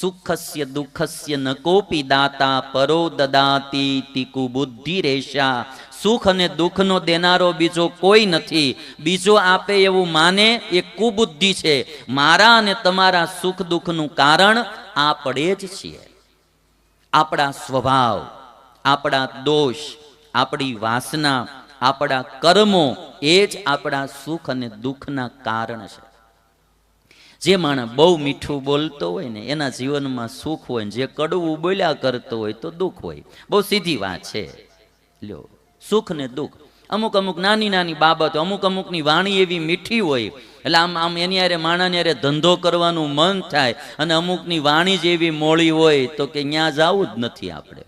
સુખસ્ય દુઃખસ્ય ન કોપી દાતા, પરો દદાતી તીકુ બુદ્ધિ રેશા. સુખ અને દુઃખનો દેનારો બીજો કોઈ નથી. બીજો આપે એવું માને, એ કુબુદ્ધિ છે. મારા અને તમારા સુખ દુઃખનું કારણ આપણે જ છીએ. આપણા સ્વભાવ, આપણા દોષ, આપણી વાસના, આપણા કર્મો એ જ આપણા સુખ અને દુઃખના કારણ છે. જે માણસ બહુ મીઠું બોલતો હોય ને, એના જીવનમાં સુખ હોય ને, જે કડવું બોલ્યા કરતો હોય તો દુઃખ હોય. બહુ સીધી વાત છે. લ્યો, સુખ ને દુઃખ. અમુક અમુક નાની નાની બાબતો, અમુક અમુકની વાણી એવી મીઠી હોય. એટલે આમ આમ એની યારે માણાને યારે ધંધો કરવાનું મન થાય અને અમુકની વાણી જ એવી મોળી હોય તો કે ત્યાં જવું જ નથી આપણે.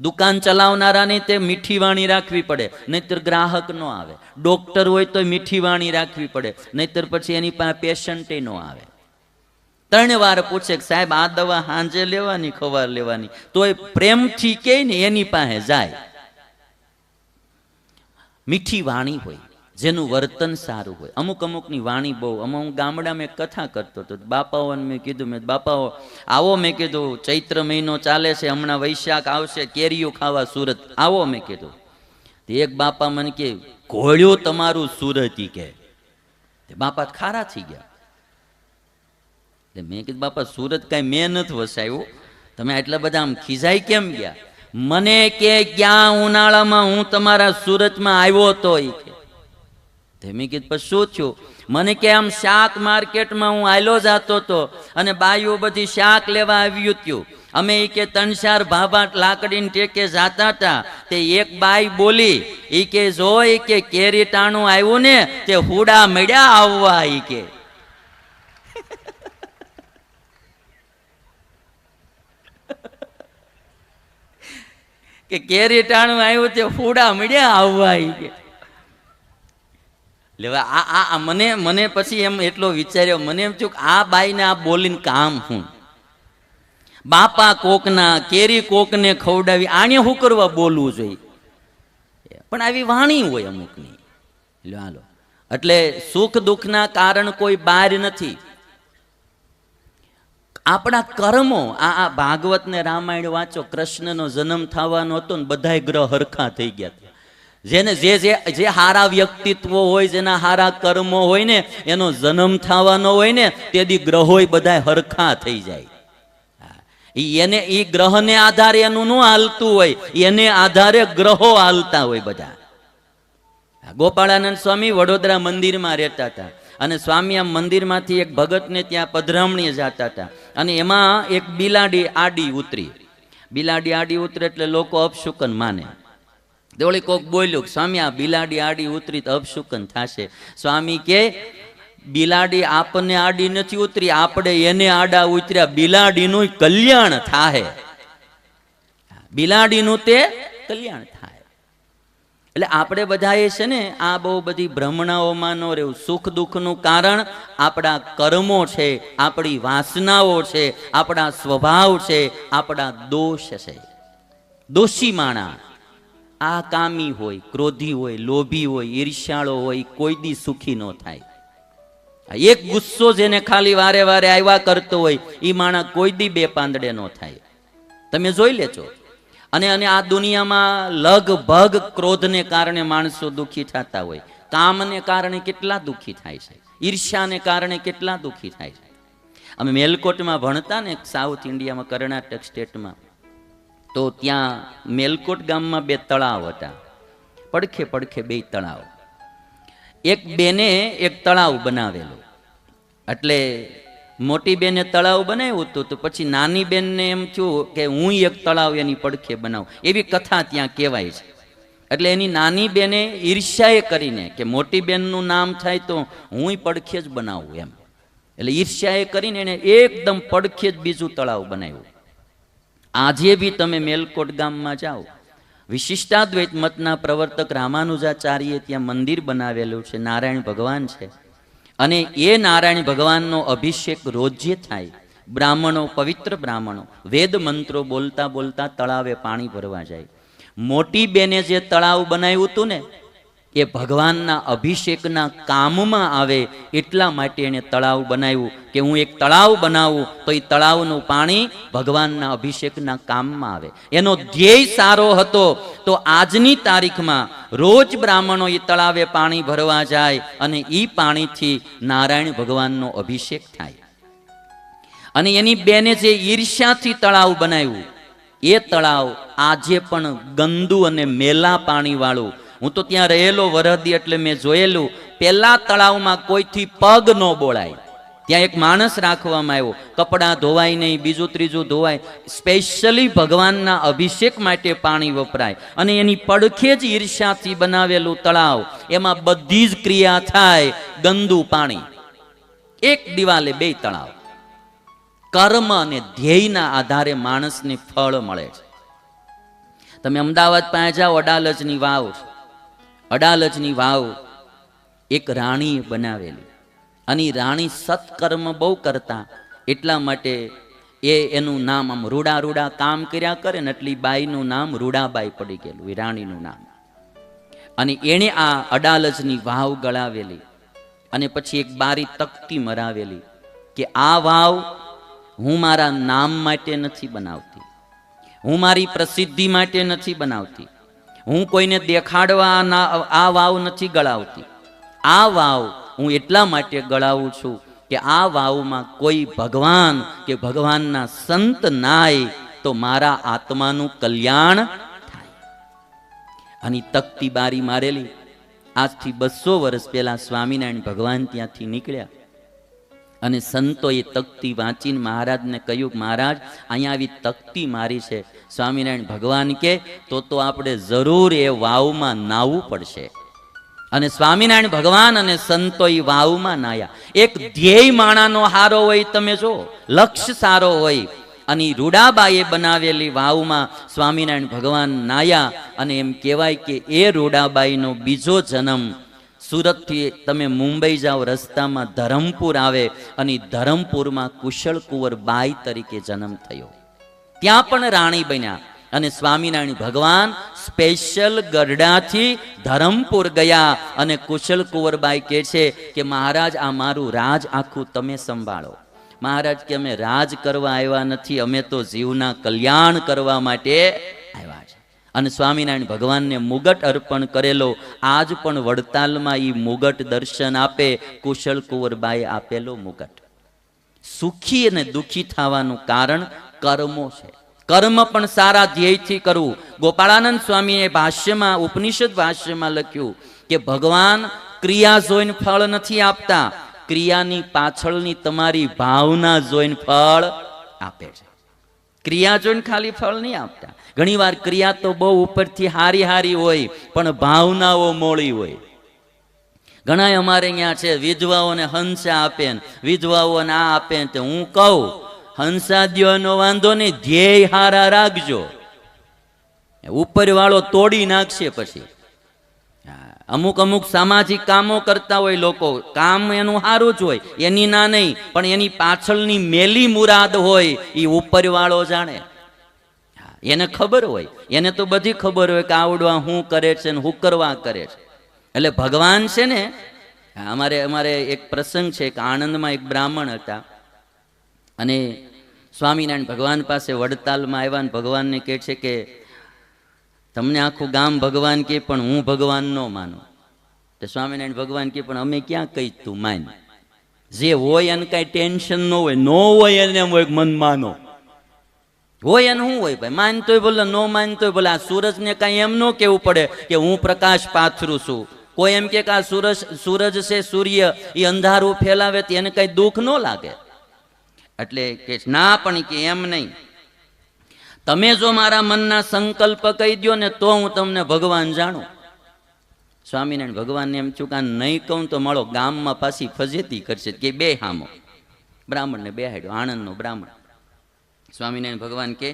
દુકાન ચલાવનારાની તે મીઠી વાણી રાખવી પડે, નહીતર ગ્રાહક ન આવે. ડોક્ટર હોય તો મીઠી વાણી રાખવી પડે, નહીતર પછી એની પાસે પેશન્ટ ન આવે. ત્રણ વાર પૂછે કે સાહેબ, આ દવા હાંજે લેવાની, ખવાર લેવાની? તોય પ્રેમથી કે ને એની પાસે જાય. મીઠી વાણી હોય. જેનું વર્તન સારું હોય. અમુક અમુકની વાણી બહુ અમુક ગામડામાં એક કથા કરતો હતો. બાપાઓને મેં કીધું, મેં બાપાઓ, આવો મેં કીધું, ચૈત્ર મહિનો ચાલે છે, હમણાં વૈશાખ આવશે, કેરીઓ ખાવા સુરત. આવો મેં કીધું. એક બાપા મને કે, ઘોડ્યું તમારું સુરત કે. બાપા ખારા થઈ ગયા. એટલે મેં કીધું, બાપા, સુરત કાંઈ મેં નથી વસાયું તમે આટલા બધા આમ ખીજાઈ કેમ ગયા? મને કે ક્યાં ઉનાળામાં હું તમારા સુરતમાં આવ્યો હતો એ તે મેં કીધું પછી શું થયું? મને કે આમ શાક માર્કેટમાં હું આયલો જતો તો અને બાઈઓ બધી શાક લેવા આવ્યું ત્યું અમે એ કે ત્રણ ચાર ભાભાટ લાકડીને ટેકે જાતા હતા તે એક બાઈ બોલી એ કે જો કે કેરી ટાણું આવ્યું ને, તે હુડા મળ્યા આવવા ઈ કે. કે કેરી ટાણું આવ્યું તે ફૂડા મળ્યા આવવા કે. લેવા આ આ મને મને પછી એમ એટલો વિચાર્યો, મને એમ થયું આ બાઈને આ બોલીને કામ હું? બાપા કોકના, કેરી કોકને ખવડાવી, આને શું કરવા બોલવું જોઈએ? પણ આવી વાણી હોય અમુકની. હાલો. એટલે સુખ દુઃખના કારણ કોઈ બાર નથી. આપણા કર્મો, આ આ ભાગવત ને રામાયણ વાંચો, કૃષ્ણનો જન્મ થવાનો હતો ને બધાય ગ્રહ હરખા થઈ ગયા. જેને જે જે જે હારા વ્યક્તિત્વો હોય, જેના હારા કર્મો હોય ને, એનો જન્મ થવાનો હોય ને તેથી ગ્રહોય બધાય હરખા થઈ જાય. એને એ ગ્રહને આધારે એનું ન હાલતું હોય, એને આધારે ગ્રહો હાલતા હોય બધા. ગોપાળાનંદ સ્વામી વડોદરા મંદિરમાં રહેતા હતા અને સ્વામી આમ મંદિરમાંથી એક ભગતને ત્યાં પધરામણીએ જતા હતા અને એમાં એક બિલાડી આડી ઉતરી. બિલાડી આડી ઉતરે એટલે લોકો અપશુકન માને. તે વળી કોક બોલ્યું સ્વામી, આ બિલાડી આડી ઉતરી તો અપશુકન થશે. સ્વામી કે, બિલાડી આપણને આડી નથી ઉતરી, આપણે એને આડા ઉતર્યા. બિલાડીનું કલ્યાણ થાય બિલાડીનું તે કલ્યાણ થાય એટલે આપણે બધાએ છે ને, આ બહુ બધી ભ્રમણાઓમાં ન રહેવું. સુખ દુઃખનું કારણ આપણા કર્મો છે, આપણી વાસનાઓ છે, આપણા સ્વભાવ છે, આપણા દોષ છે. દોષી માણા. આ કામી હોય, ક્રોધી હોય, લોભી હોય, ઈર્ષ્યાળો હોય, કોઈ દી સુખી ન થાય. એક ગુસ્સો જેને ખાલી વારે વારે આવ્યા કરતો હોય એ માણા કોઈ દી બે પાંદડે ન થાય. તમે જોઈ લેજો. અને અને આ દુનિયામાં લગભગ ક્રોધને કારણે માણસો દુઃખી થતા હોય. કામને કારણે કેટલા દુઃખી થાય છે? ઈર્ષ્યાને કારણે કેટલા દુઃખી થાય છે? અમે મેલકોટમાં ભણતા ને સાઉથ ઇન્ડિયામાં કર્ણાટક સ્ટેટમાં. તો ત્યાં મેલકોટ ગામમાં બે તળાવ હતા. પડખે પડખે બે તળાવ. એક બેને એક તળાવ બનાવેલું. એટલે મોટી બેને તળાવ બનાવ્યું હતું તો પછી નાની બેનને એમ થયું કે હું એક તળાવ એની પડખે બનાવું. એવી કથા ત્યાં કહેવાય છે. એટલે એની નાની બેને ઈર્ષ્યાએ કરીને કે મોટી બેનનું નામ થાય તો હું પડખે જ બનાવું એમ. એટલે ઈર્ષ્યાએ કરીને એને એકદમ પડખે જ બીજું તળાવ બનાવ્યું. આજે બી તમે મેલકોટ ગામમાં જાઓ. વિશિષ્ટાદ્વૈત મતના પ્રવર્તક રામાનુજાચાર્યે ત્યાં મંદિર બનાવેલું છે, નારાયણ ભગવાન છે. અને એ નારાયણ ભગવાનનો અભિષેક રોજે થાય. બ્રાહ્મણો, પવિત્ર બ્રાહ્મણો, વેદ મંત્રો બોલતા બોલતા તળાવે પાણી ભરવા જાય. મોટી બેને જે તળાવ બનાવ્યું હતું ને એ ભગવાનના અભિષેકના કામમાં આવે એટલા માટે એણે તળાવ બનાવ્યું કે હું એક તળાવ બનાવું તો એ તળાવનું પાણી ભગવાનના અભિષેકના કામમાં આવે. એનો ધ્યેય સારો હતો તો આજની તારીખમાં રોજ બ્રાહ્મણો એ તળાવે પાણી ભરવા જાય અને એ પાણીથી નારાયણ ભગવાનનો અભિષેક થાય. અને એની બેને જે ઈર્ષ્યાથી તળાવ બનાવ્યું, એ તળાવ આજે પણ ગંદુ અને મેલા પાણીવાળું હું તો ત્યાં રહેલો વરહદી એટલે મેં જોયેલું પેલા તળાવમાં કોઈથી પગ ન બોળાય. ત્યાં એક માણસ રાખવામાં આવ્યો, કપડાં ધોવાય નહીં, બીજું ત્રીજું ધોવાય સ્પેશિયલી ભગવાનના અભિષેક માટે પાણી વપરાય. અને એની પડખે જ ઈર્ષ્યાથી બનાવેલું તળાવ, એમાં બધી જ ક્રિયા થાય, ગંદુ પાણી. એક દિવાલે બે તળાવ. કર્મ અને ધ્યેયના આધારે માણસને ફળ મળે છે. તમે અમદાવાદ પાસે જાઓ, અડાલજની વાવ છે. અડાલજની વાવ એક રાણીએ બનાવેલી. અને રાણી સત્કર્મ બહુ કરતા, એટલા માટે એ એનું નામ આમ રૂડા રૂડા કામ કર્યા કરે ને એટલી બાઈનું નામ રૂડાબાઈ પડી ગયેલું એ રાણીનું નામ. અને એણે આ અડાલજની વાવ ગળાવેલી અને પછી એક બારી તકતી મરાવેલી કે આ વાવ હું મારા નામ માટે નથી બનાવતી. હું મારી પ્રસિદ્ધિ માટે નથી બનાવતી. હું કોઈને દેખાડવા આ વાવ નથી ગળાવતી. આ વાવ હું એટલા માટે ગળાવું છું કે આ વાવમાં કોઈ ભગવાન કે ભગવાનના સંત નાય તો મારા આત્માનું કલ્યાણ થાય. અને તકતી બારી મારેલી. આજથી બસો વર્ષ પહેલા સ્વામિનારાયણ ભગવાન ત્યાંથી નીકળ્યા. અને સંતોએ તકતી વાંચીને મહારાજને કહ્યું, મહારાજ, અહીંયા આવી તકતી મારી છે. સ્વામિનારાયણ ભગવાન કે, તો તો આપણે જરૂર એ વાવમાં નાવું પડશે. અને સ્વામિનારાયણ ભગવાન અને સંતો એ વાવમાં નાયા એક ધ્યેય માણાનો હારો હોય તમે જો લક્ષ્ય સારો હોય. અને રૂડાબાએ બનાવેલી વાવમાં સ્વામિનારાયણ ભગવાન નાયા અને એમ કહેવાય કે એ રૂડાબાઈનો બીજો જન્મ સુરતથી તમે મુંબઈ જાઓ, રસ્તામાં ધરમપુર આવે અને ધરમપુરમાં કુશળ કુંવર બાઈ તરીકે જન્મ થયો. ત્યાં પણ રાણી બન્યા અને સ્વામિનારાયણ ભગવાન સ્પેશિયલ ગરડાથી ધરમપુર ગયા અને કુશલ કુંવરબાઈ કહે છે કે, મહારાજ, આ મારું રાજ આખું તમે સંભાળો. મહારાજ કે, અમે રાજ કરવા આવ્યા નથી, અમે તો જીવના કલ્યાણ કરવા માટે આવ્યા અને સ્વામિનારાયણ ભગવાનને મુગટ અર્પણ કરેલો, આજ પણ વડતાલમાં એ મુગટ દર્શન આપે કુશળ કુંવરબાઈ આપેલો મુગટ. સુખી અને દુઃખી થવાનું કારણ કર્મો છે. કર્મ પણ સારા ધ્યેયથી કરવું. ગોપાળાનંદ સ્વામીએ ભાષ્યમાં, ઉપનિષદ ભાષ્યમાં લખ્યું કે, ભગવાન ક્રિયા જોઈને ફળ નથી આપતા. ક્રિયાની પાછળની તમારી ભાવના જોઈને ફળ આપે છે. ક્રિયા જોઈને ખાલી ફળ નહીં આપતા. ઘણીવાર ક્રિયા તો બહુ ઉપરથી હારી હારી હોય પણ ભાવનાઓ મોળી હોય. ઘણા અમારે અહીંયા છે વિધવાઓને હંસા આપે ને વિધવાઓને આ આપે ને હું કહું હંસા દ્યોનો વાંધો નહીં ધ્યેય હારા રાખજો. ઉપરવાળો તોડી નાખશે પછી. હા, અમુક અમુક સામાજિક કામો કરતા હોય લોકો. કામ એનું સારું જ હોય, એની ના નહીં, પણ એની પાછળની મેલી મુરાદ હોય એ ઉપરવાળો જાણે. એને ખબર હોય, એને તો બધી ખબર હોય કે આવડવા શું કરે છે ને હું કરવા કરે છે. એટલે ભગવાન છે ને અમારે અમારે એક પ્રસંગ છે કે આણંદમાં એક બ્રાહ્મણ હતા. અને સ્વામિનારાયણ ભગવાન પાસે વડતાલમાં આવ્યા ને ભગવાનને કહે છે કે તમને આખું ગામ ભગવાન કે પણ હું ભગવાન ન માનું. તો સ્વામિનારાયણ ભગવાન કે પણ અમે ક્યાં કહી તું માન? જે હોય એને કાંઈ ટેન્શન ન હોય ન હોય એને એમ હોય મન માનો. હોય એને શું હોય ભાઈ? માનતોય બોલે ન માનતોય બોલે આ સૂરજને કાંઈ એમ ન કહેવું પડે કે હું પ્રકાશ પાથરું છું. કોઈ એમ કે આ સૂરજ સૂરજ છે સૂર્ય, એ અંધારું ફેલાવે તો એને કાંઈ દુઃખ ન લાગે. એટલે કે ના પણ કે એમ નહીં. તમે જો મારા મનના સંકલ્પ કહી દો ને તો હું તમને ભગવાન જાણું. સ્વામિનારાયણ ભગવાનને એમ છું કે નહીં કહું તો મળો ગામમાં પાછી ફજેતી કરશે. કે બે હામો. બ્રાહ્મણને બે હાડ્યો આણંદનો બ્રાહ્મણ. સ્વામિનારાયણ ભગવાન કે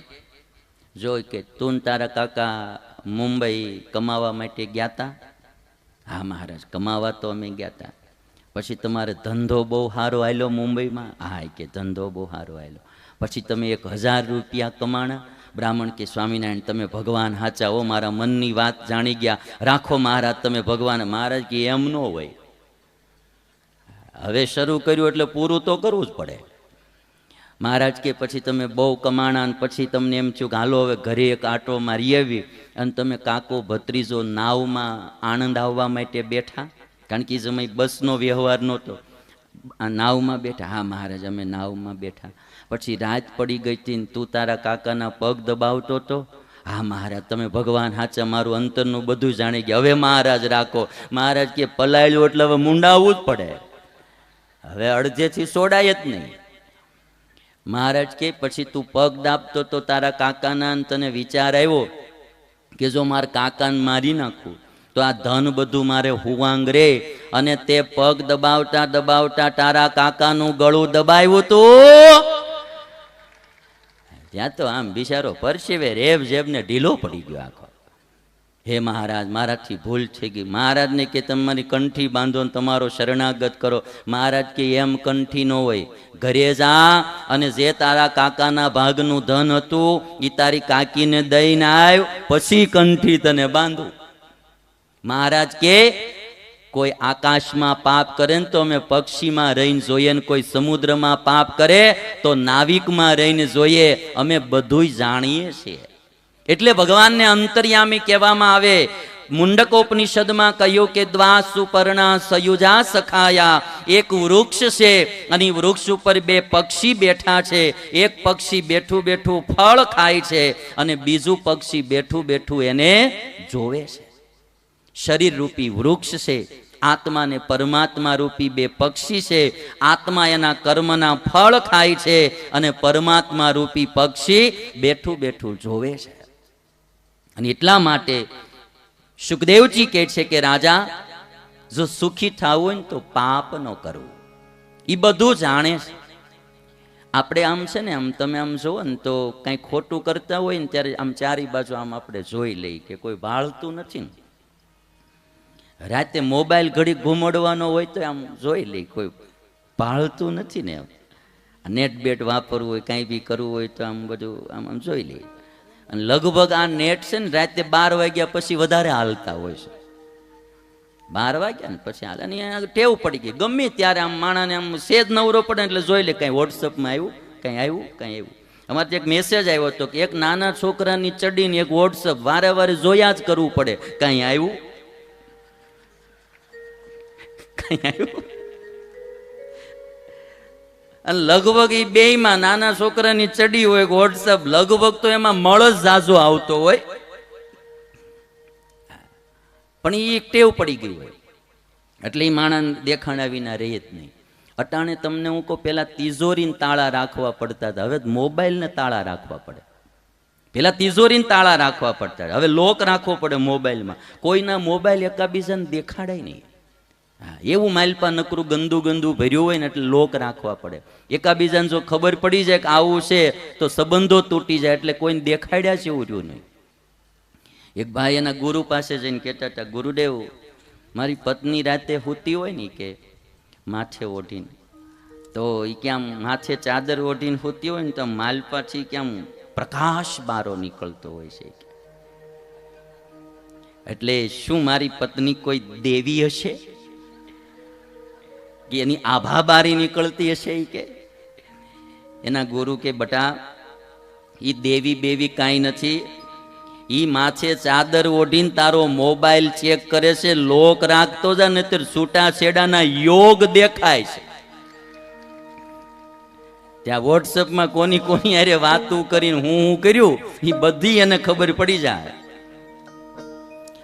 જોઈ કે તું તારા કાકા મુંબઈ કમાવા માટે ગયા તા? હા મહારાજ, કમાવા તો અમે ગયા તા. પછી તમારે ધંધો બહુ સારો આવેલો મુંબઈમાં? હા કે ધંધો બહુ સારો આવેલો પછી તમે એક હજાર રૂપિયા કમાણા. બ્રાહ્મણ કે સ્વામિનારાયણ, તમે ભગવાન હાચા હો, મારા મનની વાત જાણી ગયા. રાખો મહારાજ, તમે ભગવાન, મહારાજ કે એમ ન હોય. હવે શરૂ કર્યું એટલે પૂરું તો કરવું જ પડે. મહારાજ કે પછી તમે બહુ કમાણા અને પછી તમને એમ થયું કે હાલો હવે ઘરે એક આટો મારી આવી અને તમે કાકો ભત્રીજો નાવમાં આનંદ આવવા માટે બેઠા? કારણ કે એ બસનો વ્યવહાર નહોતો. આ નાવમાં બેઠા. હા, મહારાજ, અમે નાવમાં બેઠા. પછી રાત પડી ગઈ હતી તું તારા કાકાના પગ દબાવતો તો, હા મહારાજ, તમે ભગવાન હાચા મારું અંતરનું બધું જાણી ગયા. હવે મહારાજ રાખો. મહારાજ કે પલાયેલું એટલે હવે મુંડાવવું જ પડે. હવે અડધેથી સોડાય જ નહીં. મહારાજ કે, પછી તું પગ દાબતો તો તારા કાકાના તને વિચાર આવ્યો કે જો મારા કાકાને મારી નાખું, તો આ ધન બધું મારે હુવાંગ રે અને તે પગ દબાવતા દબાવતા તારા કાકાનું ગળું દબાવ્યું તું. ત્યાં તો આમ બિચારો પરસેવે રેબ જેબને ઢીલો પડી ગયો આખો. હે મહારાજ, મારાથી ભૂલ થઈ ગઈ. મહારાજને કે તમારી કંઠી બાંધો ને તમારો શરણાગત કરો. મહારાજ કે એમ કંઠી ન હોય. ઘરે જા અને જે તારા કાકાના ભાગનું ધન હતું એ તારી કાકીને દઈને આવ, પછી કંઠી તને બાંધું. મહારાજ કે કોઈ આકાશમાં પાપ કરે ને તો અમે પક્ષીમાં રહીને જોઈએ ને કોઈ સમુદ્રમાં પાપ કરે તો નાવિકમાં રહીને જોઈએ, અમે બધુંય જાણીએ છીએ. એટલે ભગવાનને અંતર્યામી કહેવામાં આવે. મુંડકોપનિષદમાં કહ્યું કે દ્વા સુપર્ણા સયુજા સખાયા. એક વૃક્ષ છે અને વૃક્ષ ઉપર બે પક્ષી બેઠા છે. એક પક્ષી બેઠું બેઠું ફળ ખાય છે અને બીજું પક્ષી બેઠું બેઠું એને જોવે છે. શરીર રૂપી વૃક્ષ છે. આત્મા ને પરમાત્મા રૂપી બે પક્ષી છે. આત્મા એના કર્મના ફળ ખાય છે અને પરમાત્મા રૂપી પક્ષી બેઠું બેઠું જોવે છે. અને એટલા માટે સુખદેવજી કહે છે કે, રાજા, જો સુખી થવું હોય ને તો પાપ ન કરવું એ બધું જાણે છે. આપણે આમ છે ને, આમ તમે આમ જુઓ ને તો કંઈ ખોટું કરતા હોય ને ત્યારે આમ ચારી બાજુ આમ આપણે જોઈ લઈએ કે કોઈ ભાળતું નથી ને. રાતે મોબાઈલ ઘડી ઘૂમડવાનો હોય તો આમ જોઈ લઈ કોઈ પાળતું નથી ને નેટ બેટ વાપરવું હોય, કાંઈ બી કરવું હોય તો આમ બધું આમ આમ જોઈ લઈ. અને લગભગ આ નેટ છે ને રાતે બાર વાગ્યા પછી વધારે હાલતા હોય છે. બાર વાગ્યા ને પછી હાલે. અને ટેવ પડી ગઈ. ગમે ત્યારે આમ માણાને આમ સેજ નવરો પડે એટલે જોઈ લે કાંઈ વોટ્સઅપમાં આવ્યું, કાંઈ આવ્યું કાંઈ આવ્યું. અમારે એક મેસેજ આવ્યો હતો કે એક નાના છોકરાની ચડીને એક વોટ્સઅપ વારે વારે જોયા જ કરવું પડે. કાંઈ આવ્યું? લગભગ એ બેયમાં નાના છોકરાની ચડી હોય વોટ્સઅપ લગભગ તો એમાં મળ જ ઝાઝો આવતો હોય. પણ એ ટેવ પડી ગઈ હોય. એટલે એ માણસ દેખાણા વિના રહે જ નહીં. અટાણે તમને હું કહું, પેલા તિજોરીને તાળા રાખવા પડતા હતા. હવે મોબાઈલને તાળા રાખવા પડે. પેલા તિજોરીને તાળા રાખવા પડતા હવે લોક રાખવો પડે મોબાઈલમાં. કોઈના મોબાઈલ એકાબીજાને દેખાડાય નહીં. હા, એવું માલપા નકરું ગંદુ ગંદુ ભર્યું હોય ને એટલે લોક રાખવા પડે. એકાબીજાને જો ખબર પડી જાય કે આવું છે, તો સંબંધો તૂટી જાય એટલે કોઈને દેખાડ્યા છે એવું રહ્યું નહીં. એક ભાઈ એના ગુરુ પાસે જઈને કહેતા હતા, ગુરુદેવ, મારી પત્ની રાતે સૂતી હોય ને કે માથે ઓઢીને. તો એ ક્યાં માથે ચાદર ઓઢીને સૂતી હોય ને તો માલપાથી ક્યાં પ્રકાશ બારો નીકળતો હોય છે એટલે શું મારી પત્ની કોઈ દેવી હશે? કે એની આભા બારી નીકળતી હશે એ કે? એના ગુરુ કે, બટા એ દેવી બેવી કાંઈ નથી. એ માથે ચાદર ઓઢીને તારો મોબાઈલ ચેક કરે છે, લોક રાખતો જ, નહીતર છૂટા છેડાના યોગ દેખાય છે. ત્યાં વોટ્સઅપમાં કોની કોની અરે વાતું કરીને હું હું કર્યું એ બધી એને ખબર પડી જાય.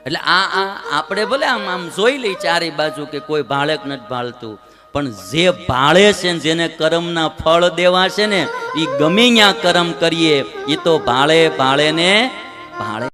એટલે આ આ આપણે ભલે આમ આમ જોઈ લઈ ચારે બાજુ કે કોઈ ભાળક નથી ભાળતું. પણ જે ભાળે છે ને જેને કર્મના ફળ દેવા છે ને એ ગમે ત્યાં કર્મ કરીએ એ તો ભાળે ભાળે ને ભાળે.